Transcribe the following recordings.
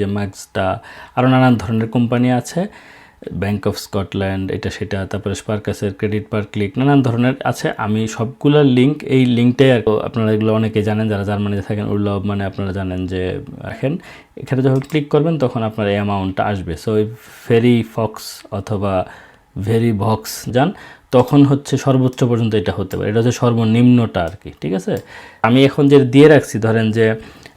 যে ম্যাক্সটা আরও নানান ধরনের কোম্পানি আছে। ব্যাংক অফ স্কটল্যান্ড এটা সেটা, তারপরে স্পার্কাসের ক্রেডিট পার ক্লিক নানান ধরনের আছে। আমি সবগুলোর লিঙ্ক এই লিঙ্কটাই আর আপনারা এগুলো অনেকে জানেন, যারা জার্মানিতে থাকেন উল্লভ মানে আপনারা জানেন যে রাখেন। এখানে যখন ক্লিক করবেন, তখন আপনার এই অ্যামাউন্টটা আসবে। সো ফেরি ফক্স অথবা ভেরি বক্স যান, তখন হচ্ছে সর্বোচ্চ পর্যন্ত এটা হতে পারে। এটা হচ্ছে সর্বনিম্নটা আর কি, ঠিক আছে? আমি এখন যে দিয়ে রাখছি, ধরেন যে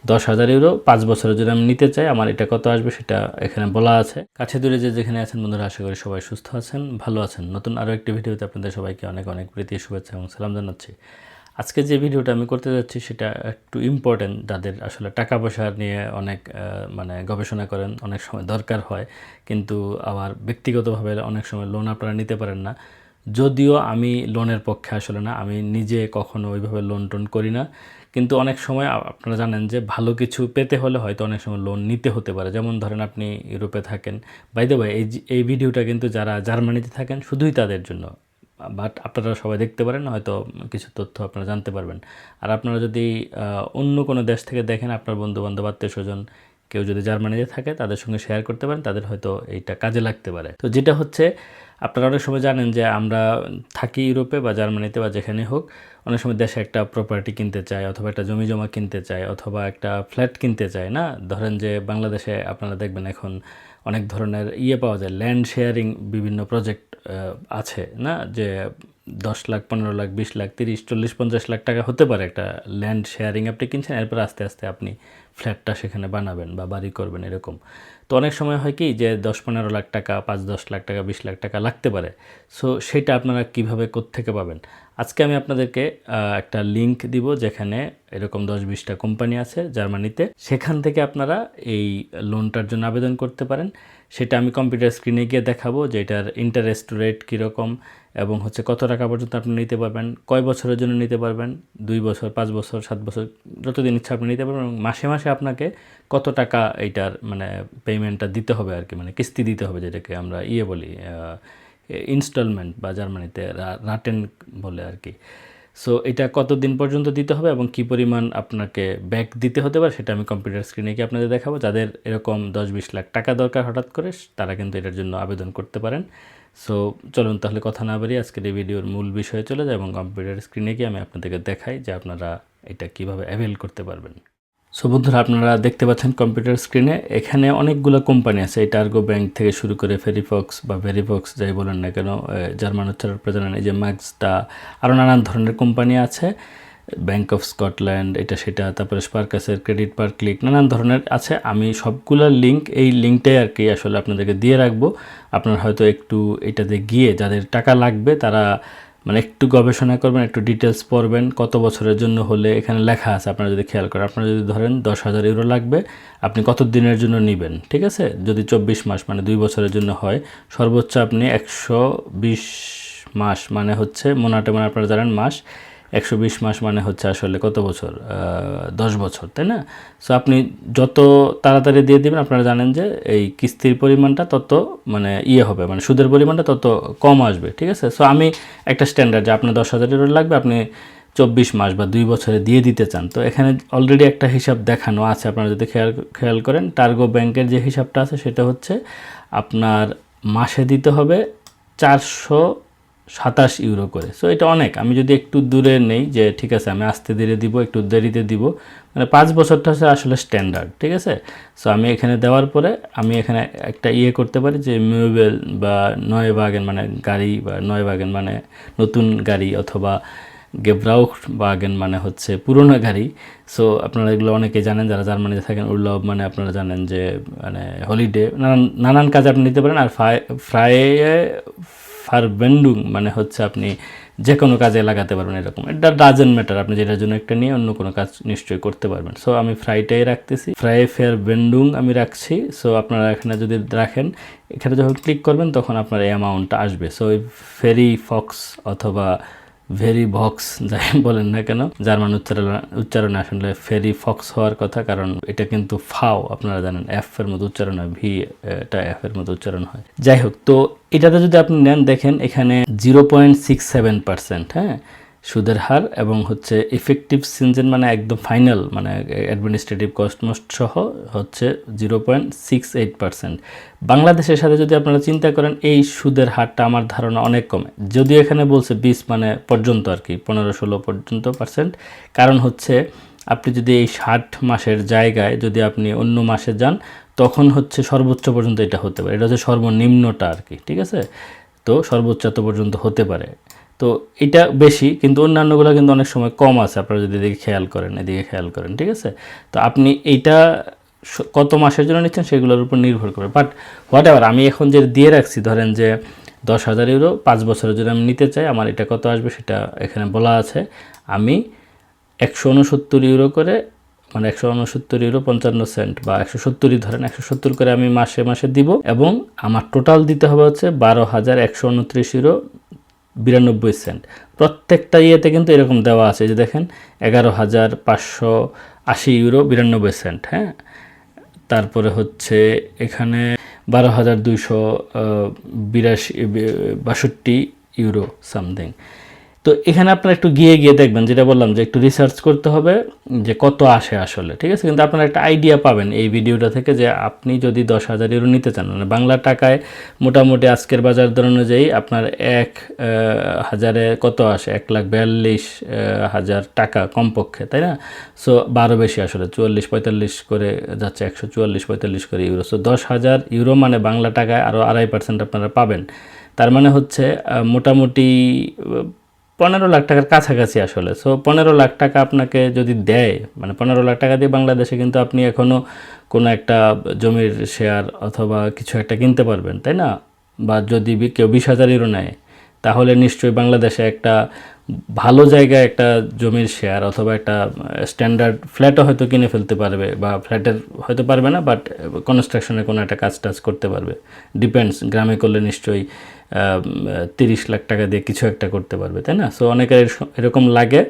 দশ হাজার ইউরো, পাঁচ বছরের জন্য আমি নিতে চাই, আমার এটা কত আসবে সেটা এখানে বলা আছে। কাছে দূরে যে যেখানে আছেন, বন্ধুরা, আশা করি সবাই সুস্থ আছেন, ভালো আছেন। নতুন আরও একটি ভিডিওতে আপনাদের সবাইকে অনেক অনেক প্রীতি, শুভেচ্ছা এবং সালাম জানাচ্ছি। আজকে যে ভিডিওটা আমি করতে যাচ্ছি, সেটা একটু ইম্পর্টেন্ট যাদের আসলে টাকা পয়সা নিয়ে অনেক মানে গবেষণা করেন, অনেক সময় দরকার হয়, কিন্তু আবার ব্যক্তিগতভাবে অনেক সময় লোন আপনারা নিতে পারেন না। যদিও আমি লোনের পক্ষে আসলে না, আমি নিজে কখনো ওইভাবে লোন টোন করি না। কিন্তু অনেক সময় আপনারা জানেন যে ভালো কিছু পেতে হলে হয়তো অনেক সময় লোন নিতে হতে পারে। যেমন ধরেন আপনি ইউরোপে থাকেন। বাইদে ভাই এই এই ভিডিওটা কিন্তু যারা জার্মানিতে থাকেন, শুধুই তাদের জন্য। বাট আপনারা সবাই দেখতে পারেন, হয়তো কিছু তথ্য আপনারা জানতে পারবেন। আর আপনারা যদি অন্য কোনো দেশ থেকে দেখেন, আপনার বন্ধু বান্ধব আত্মীয় স্বজন কেউ যদি জার্মানিতে থাকে, তাদের সঙ্গে শেয়ার করতে পারেন, তাদের হয়তো এইটা কাজে লাগতে পারে। তো যেটা হচ্ছে আপনারা অনেক সময় জানেন যে আমরা থাকি ইউরোপে বা জার্মানিতে বা যেখানে হোক, অনেক সময় দেশে একটা প্রপার্টি কিনতে চাই অথবা একটা জমি জমা কিনতে চাই অথবা একটা ফ্ল্যাট কিনতে চাই না? ধরেন যে বাংলাদেশে আপনারা দেখবেন এখন অনেক ধরনের ইয়ে পাওয়া যায় ল্যান্ড শেয়ারিং বিভিন্ন প্রজেক্ট আছে, না? যে দশ লাখ, পনেরো লাখ, বিশ লাখ, তিরিশ, চল্লিশ, পঞ্চাশ লাখ টাকা হতে পারে একটা ল্যান্ড শেয়ারিং আপনি কিনছেন, এরপর আস্তে আস্তে আপনি ফ্ল্যাটটা সেখানে বানাবেন বা বাড়ি করবেন এরকম। তো অনেক সময় হয় কি, যে দশ, পনেরো লাখ টাকা, পাঁচ, দশ লাখ টাকা, বিশ লাখ টাকা লাগতে পারে। সো সেটা আপনারা কীভাবে কোত্থেকে পাবেন? আজকে আমি আপনাদেরকে একটা লিংক দিব যেখানে এরকম দশ বিশটা কোম্পানি আছে জার্মানিতে। সেখান থেকে আপনারা এই লোনটার জন্য আবেদন করতে পারেন। সেটা আমি কম্পিউটার স্ক্রিনে গিয়ে দেখাবো যে এটার ইন্টারেস্ট রেট কীরকম এবং হচ্ছে কত টাকা পর্যন্ত আপনি নিতে পারবেন, কয় বছরের জন্য নিতে পারবেন, দুই বছর, পাঁচ বছর, সাত বছর, যতদিন ইচ্ছা আপনি নিতে পারবেন এবং মাসে মাসে আপনাকে কত টাকা এইটার মানে পেমেন্টটা দিতে হবে আর কি মানে কিস্তি দিতে হবে যেটাকে আমরা ইয়ে বলি ইনস্টলমেন্ট বা জার্মানিতে রাটেন বলে আর কি। সো এটা কতদিন পর্যন্ত দিতে হবে এবং কি পরিমাণ আপনাকে ব্যাক দিতে হতে পারে সেটা আমি কম্পিউটার স্ক্রিনে গিয়ে আপনাদের দেখাবো। যাদের এরকম দশ বিশ লাখ টাকা দরকার হঠাৎ করে, তারা কিন্তু এটার জন্য আবেদন করতে পারেন। সো চলুন তাহলে কথা না বাড়িয়ে আজকের এই ভিডিওর মূল বিষয়ে চলে যায় এবং কম্পিউটার স্ক্রিনে গিয়ে আমি আপনাদেরকে দেখাই যে আপনারা এটা কীভাবে অ্যাভেল করতে পারবেন। সো বন্ধুরা, আপনারা দেখতে পাচ্ছেন কম্পিউটার স্ক্রিনে এখানে অনেকগুলো কোম্পানি আছে। এই টার্গো ব্যাংক থেকে শুরু করে ফেরিফক্স বা ভেরিফক্স যাই বলেন না কেন জার্মান উচ্চারণ প্রজানেন এই যে ম্যাক্সটা আরও নানান ধরনের কোম্পানি আছে। ব্যাংক অফ স্কটল্যান্ড এটা সেটা, তারপরে স্পার্কাসের ক্রেডিট পার ক্লিক নানান ধরনের আছে। আমি সবগুলোর লিঙ্ক এই লিঙ্কটাই আর কি আসলে আপনাদেরকে দিয়ে রাখব। আপনারা হয়তো একটু এটাতে গিয়ে যাদের টাকা লাগবে, তারা মানে একটু গবেষণা করবেন, একটু ডিটেলস পড়বেন, কত বছরের জন্য হলে এখানে লেখা আছে, আপনারা যদি খেয়াল করেন। আপনারা যদি ধরেন দশ হাজার ইউরো লাগবে, আপনি কত দিনের জন্য নেবেন, ঠিক আছে? যদি চব্বিশ মাস মানে দুই বছরের জন্য হয়, সর্বোচ্চ আপনি একশো বিশ মাস মানে হচ্ছে মোনাটে মানে আপনারা জানেন মাস একশো বিশ মাস মানে হচ্ছে আসলে কত বছর? দশ বছর, তাই না? সো আপনি যত তাড়াতাড়ি দিয়ে দিবেন, আপনারা জানেন যে এই কিস্তির পরিমাণটা তত মানে ইয়ে হবে মানে সুদের পরিমাণটা তত কম আসবে, ঠিক আছে? সো আমি একটা স্ট্যান্ডার্ড যে আপনার দশ হাজার লাগবে, আপনি চব্বিশ মাস বা দুই বছরে দিয়ে দিতে চান। তো এখানে অলরেডি একটা হিসাব দেখানো আছে, আপনারা যদি খেয়াল খেয়াল করেন টার্গো ব্যাংকের যে হিসাবটা আছে, সেটা হচ্ছে আপনার মাসে দিতে হবে চারশো সাতাশ ইউরো করে। সো এটা অনেক। আমি যদি একটু দূরে নেই যে, ঠিক আছে, আমি আস্তে ধীরে দিব, একটু দেরিতে দিব। মানে পাঁচ বছরটা হচ্ছে আসলে স্ট্যান্ডার্ড ঠিক আছে? সো আমি এখানে দেওয়ার পরে আমি এখানে একটা ইয়ে করতে পারি যে মিউবেল বা নয় বাগেন মানে গাড়ি বা নয় বাগেন মানে নতুন গাড়ি অথবা গেব্রাউখ বাগেন মানে হচ্ছে পুরনো গাড়ি। সো আপনারা এগুলো অনেকে জানেন, যারা জার্মানিতে থাকেন উল্লভ মানে আপনারা জানেন যে মানে হলিডে নানান নানান কাজ আপনি নিতে পারেন। আর ফ্রাই, ফ্রাইয়ে ফারবেন্ডুং মানে হচ্ছে আপনি যে কোনো কাজে লাগাতে পারবেন এরকম। এটা ডাজেন্ট ম্যাটার আপনি যেটার জন্য একটা নিয়ে অন্য কোনো কাজ নিশ্চয়ই করতে পারবেন। সো আমি ফ্রাইটাই রাখতেছি। ফ্রাই ফেয়ার বেন্ডুং আমি রাখছি। সো আপনারা এখানে যদি রাখেন, এখানে যখন ক্লিক করবেন, তখন আপনার এই অ্যামাউন্টটা আসবে। সো ফেরি ফক্স অথবা ভেরি বক্স যাই বলেন না কেন, জার্মান উচ্চারণ, উচ্চারণে আসলে ফেরি ফক্স হওয়ার কথা, কারণ এটা কিন্তু ফাও, আপনারা জানেন এফ এর মতো উচ্চারণ হয় ভি এটা এফ এর মতো উচ্চারণ হয়। যাই হোক, তো এটাতে যদি আপনি নেন, দেখেন এখানে zero point six seven percent হ্যাঁ? সুদের হার এবং হচ্ছে ইফেক্টিভ সিনজেন মানে একদম ফাইনাল মানে অ্যাডমিনিস্ট্রেটিভ কস্ট মস্ট সহ হচ্ছে zero point six eight percent বাংলাদেশের সাথে যদি আপনারা চিন্তা করেন, এই সুদের হারটা আমার ধারণা অনেক কমে। যদিও এখানে বলছে বিশ মানে পর্যন্ত আর কি, পনেরো ষোলো পর্যন্ত পার্সেন্ট কারণ হচ্ছে আপনি যদি এই ষাট মাসের জায়গায় যদি আপনি অন্য মাসে যান, তখন হচ্ছে সর্বোচ্চ পর্যন্ত এটা হতে পারে। এটা হচ্ছে সর্বনিম্নটা আর কি, ঠিক আছে? তো সর্বোচ্চ পর্যন্ত হতে পারে। তো এটা বেশি, কিন্তু অন্যান্যগুলো কিন্তু অনেক সময় কম আছে, আপনারা যদি এদিকে খেয়াল করেন, এদিকে খেয়াল করেন, ঠিক আছে? তো আপনি এইটা কত মাসের জন্য নিচ্ছেন সেগুলোর উপর নির্ভর করে। বাট হোয়াট এভার আমি এখন যে দিয়ে রাখছি, ধরেন যে দশ হাজার ইউরো পাঁচ বছরের জন্য আমি নিতে চাই, আমার এটা কত আসবে সেটা এখানে বলা আছে। আমি একশো উনসত্তর ইউরো করে মানে একশো উনসত্তর ইউরো পঞ্চান্ন সেন্ট বা একশো সত্তরই ধরেন, একশো সত্তর করে আমি মাসে মাসে দিব এবং আমার টোটাল দিতে হবে হচ্ছে বারো হাজার একশো উনত্রিশ ইউরো বিরানব্বই সেন্ট। প্রত্যেকটা ইয়েতে কিন্তু এরকম দেওয়া আছে যে দেখেন, এগারো হাজার পাঁচশো আশি ইউরো বিরানব্বই সেন্ট হ্যাঁ? তারপরে হচ্ছে এখানে বারো হাজার দুইশো বিরাশি বাষট্টি ইউরো সামথিং। তো এখানে আপনারা একটু গিয়ে গিয়ে দেখবেন, যেটা বললাম যে একটু রিসার্চ করতে হবে যে কত আসে আসলে, ঠিক আছে? কিন্তু আপনারা একটা আইডিয়া পাবেন এই ভিডিওটা থেকে যে আপনি যদি দশ হাজার ইউরো নিতে চান মানে বাংলা টাকায় মোটামুটি আজকের বাজার দর অনুযায়ী আপনার এক হাজারে কত আসে? এক লাখ বিয়াল্লিশ হাজার টাকা কমপক্ষে, তাই না? সো বারো বেশি আসলে, চুয়াল্লিশ, পঁয়তাল্লিশ করে যাচ্ছে, একশো চুয়াল্লিশ, পঁয়তাল্লিশ করে ইউরো সো দশ হাজার ইউরো মানে বাংলা টাকায় আরও আড়াই পার্সেন্ট আপনারা পাবেন। তার মানে হচ্ছে মোটামুটি পনেরো লাখ টাকার কাছাকাছি আসলে। সো পনেরো লাখ টাকা আপনাকে যদি দেয় মানে পনেরো লাখ টাকা দিয়ে বাংলাদেশে কিন্তু আপনি এখনও কোনো একটা জমির শেয়ার অথবা কিছু একটা কিনতে পারবেন, তাই না? বা যদি কেউ বিশ হাজারেরও নেয়, তাহলে নিশ্চয়ই বাংলাদেশে একটা ভালো জায়গায় একটা জমির শেয়ার অথবা একটা স্ট্যান্ডার্ড ফ্ল্যাটও হয়তো কিনে ফেলতে পারবে বা ফ্ল্যাটের হয়তো পারবে না বাট কনস্ট্রাকশনের কোনো একটা কাজ টাজ করতে পারবে। ডিপেন্ডস গ্রামে করলে নিশ্চয়ই তিরিশ লাখ টাকা দিয়ে কিছু একটা করতে পারবে, তাই না? সো অনেকের এরকম লাগে।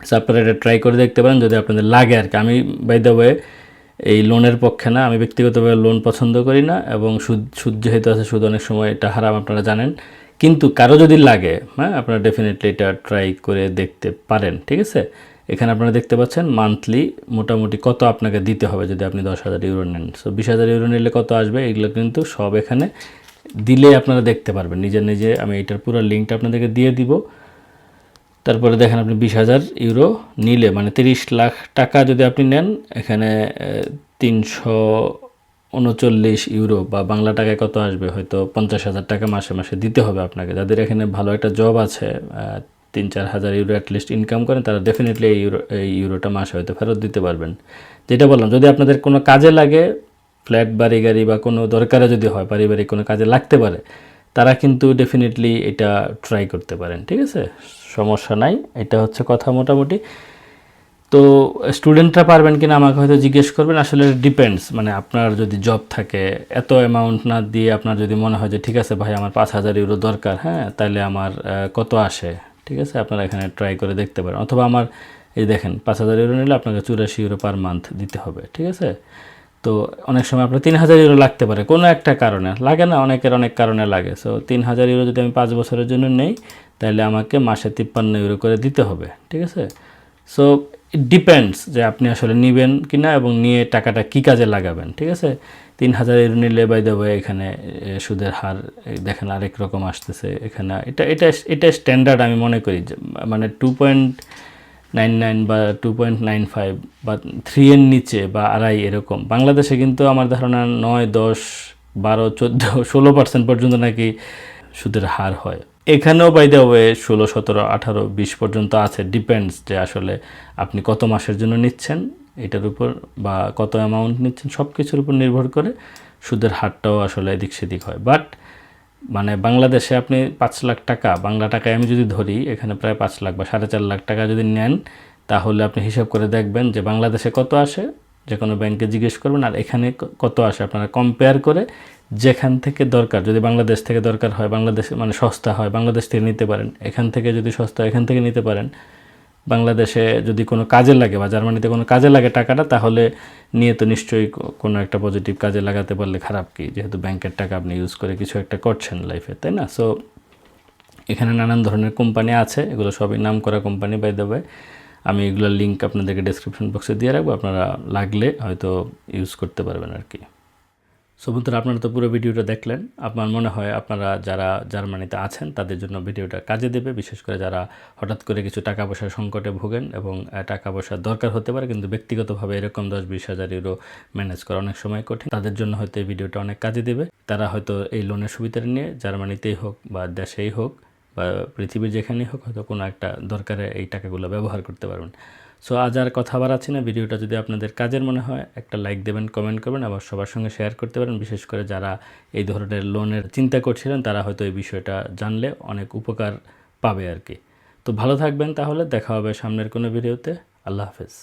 সো আপনারা এটা ট্রাই করে দেখতে পারেন, যদি আপনাদের লাগে আর কি। আমি বাই দ্য ওয়ে এই লোনের পক্ষে না, আমি ব্যক্তিগতভাবে লোন পছন্দ করি না, এবং সুদ সুদ যেহেতু আছে, সুদ অনেক সময় এটা হারাম, আপনারা জানেন। কিন্তু কারও যদি লাগে হ্যাঁ আপনারা ডেফিনেটলি এটা ট্রাই করে দেখতে পারেন, ঠিক আছে? এখানে আপনারা দেখতে পাচ্ছেন মান্থলি মোটামুটি কত আপনাকে দিতে হবে যদি আপনি দশ হাজার ইউরো নেন। সো বিশ হাজার ইউরো নিলে কত আসবে? এগুলো কিন্তু সব এখানে দিলে আপনারা দেখতে পারবেন। নিজে নিজে আমি এটার পুরো লিঙ্কটা আপনাদেরকে দিয়ে দিব। তারপরে দেখেন আপনি বিশ হাজার ইউরো নিলে মানে তিরিশ লাখ টাকা যদি আপনি নেন, এখানে তিনশো উনচল্লিশ ইউরো বা বাংলা টাকায় কত আসবে? হয়তো পঞ্চাশ হাজার টাকা মাসে মাসে দিতে হবে আপনাকে। যাদের এখানে ভালো একটা জব আছে তিন চার হাজার ইউরো অ্যাটলিস্ট ইনকাম করেন, তারা ডেফিনেটলি এই ইউরো এই ইউরোটা মাসে হয়তো ফেরত দিতে পারবেন। যেটা বললাম, যদি আপনাদের কোনো কাজে লাগে ফ্ল্যাট বাড়ি গাড়ি বা কোনো দরকারে যদি হয়, পারিবারিক কোনো কাজে লাগতে পারে, তারা কিন্তু ডেফিনেটলি এটা ট্রাই করতে পারেন, ঠিক আছে? সমস্যা নাই, এটা হচ্ছে কথা মোটামুটি। তো স্টুডেন্টরা পারবেন কিনা আমাকে হয়তো জিজ্ঞেস করবেন। আসলে ডিপেন্ডস মানে আপনার যদি জব থাকে, এত অ্যামাউন্ট না দিয়ে আপনার যদি মনে হয় যে, ঠিক আছে ভাই, আমার পাঁচ হাজার ইউরো দরকার হ্যাঁ তাহলে আমার কত আসে? ঠিক আছে? আপনারা এখানে ট্রাই করে দেখতে পারেন। অথবা আমার, এই দেখেন, পাঁচ হাজার ইউরো নিলে আপনাকে চুরাশি ইউরো পার মান্থ দিতে হবে, ঠিক আছে? তো অনেক সময় আপনার তিন হাজার ইউরো লাগতে পারে, কোনো একটা কারণে। লাগে না, অনেকের অনেক কারণে লাগে। সো তিন হাজার ইউরো যদি আমি পাঁচ বছরের জন্য নেই তাহলে আমাকে মাসে তিপ্পান্ন ইউরো করে দিতে হবে, ঠিক আছে? সো ডিপেন্ডস যে আপনি আসলে নেবেন কিনা এবং নিয়ে টাকাটা কি কাজে লাগাবেন, ঠিক আছে? তিন হাজার ইউরো নিলে বাই দেবো এখানে সুদের হার দেখেন আরেক রকম আসতেছে এখানে। এটা এটা এটা স্ট্যান্ডার্ড আমি মনে করি মানে টু পয়েন্ট নাইন নাইন বা টু পয়েন্ট নাইন ফাইভ বা থ্রি এর নিচে বা আড়াই এরকম। বাংলাদেশে কিন্তু আমার ধারণা নয়, দশ, বারো, চোদ্দ, ষোলো পার্সেন্ট পর্যন্ত নাকি সুদের হার হয়। এখানেও বাই দ্য ওয়ে ষোলো, সতেরো, আঠারো, বিশ পর্যন্ত আছে ডিপেন্ডস যে আসলে আপনি কত মাসের জন্য নিচ্ছেন, এটার উপর বা কত অ্যামাউন্ট নিচ্ছেন সব কিছুর উপর নির্ভর করে সুদের হারটাও আসলে এদিক সেদিক হয়। বাট মানে বাংলাদেশে আপনি পাঁচ লাখ টাকা, বাংলা টাকায় আমি যদি ধরি, এখানে প্রায় পাঁচ লাখ বা সাড়ে চার লাখ টাকা যদি নেন, তাহলে আপনি হিসাব করে দেখবেন যে বাংলাদেশে কত আসে? যে কোনো ব্যাংকে জিজ্ঞেস করবেন আর এখানে কত আসে। আপনারা কম্পেয়ার করে যেখান থেকে দরকার, যদি বাংলাদেশ থেকে দরকার হয়, বাংলাদেশে মানে সস্তা হয়, বাংলাদেশ থেকে নিতে পারেন। এখান থেকে যদি সস্তা এখান থেকে নিতে পারেন। বাংলাদেশে যদি কোনো কাজে লাগে বা জার্মানিতে কোনো কাজে লাগে টাকাটা, তাহলে নিয়ে তো নিশ্চয়ই কোনো একটা পজিটিভ কাজে লাগাতে পারলে খারাপ কি? যেহেতু ব্যাংকের টাকা আপনি ইউজ করে কিছু একটা করছেন লাইফে তাই না? সো এখানে নানান ধরনের কোম্পানি আছে। এগুলো সবই নাম করা কোম্পানি বাই দেবে আমি এগুলোর লিঙ্ক আপনাদেরকে ডেসক্রিপশন বক্সে দিয়ে রাখব, আপনারা লাগলে হয়তো ইউজ করতে পারবেন আর কি। সো বন্ধুরা, আপনারা তো পুরো ভিডিওটা দেখলেন। আপনার মনে হয় আপনারা যারা জার্মানিতে আছেন, তাদের জন্য ভিডিওটা কাজে দেবে। বিশেষ করে যারা হঠাৎ করে কিছু টাকা পয়সার সংকটে ভোগেন এবং টাকা পয়সার দরকার হতে পারে, কিন্তু ব্যক্তিগতভাবে এরকম দশ বিশ হাজার ইউরো ম্যানেজ করা অনেক সময় কঠিন। তাদের জন্য হয়তো এই ভিডিওটা অনেক কাজে দেবে। তারা হয়তো এই লোনের সুবিধাটা নিয়ে জার্মানিতেই হোক বা দেশেই হোক বা পৃথিবীর যেখানেই হোক হয়তো কোনো একটা দরকারে এই টাকাগুলো ব্যবহার করতে পারবেন। সো আজ আর কথা বাড়াচ্ছি না। ভিডিওটা যদি আপনাদের কাজের মনে হয়, একটা লাইক দেবেন কমেন্ট করবেন, আবার সবার সঙ্গে শেয়ার করতে পারেন। বিশেষ করে যারা এই ধরনের লোনের চিন্তা করছিলেন, তারা হয়তো এই বিষয়টা জানলে অনেক উপকার পাবে আর কি। তো ভালো থাকবেন তাহলে। দেখা হবে সামনের কোনো ভিডিওতে। আল্লাহ হাফেজ।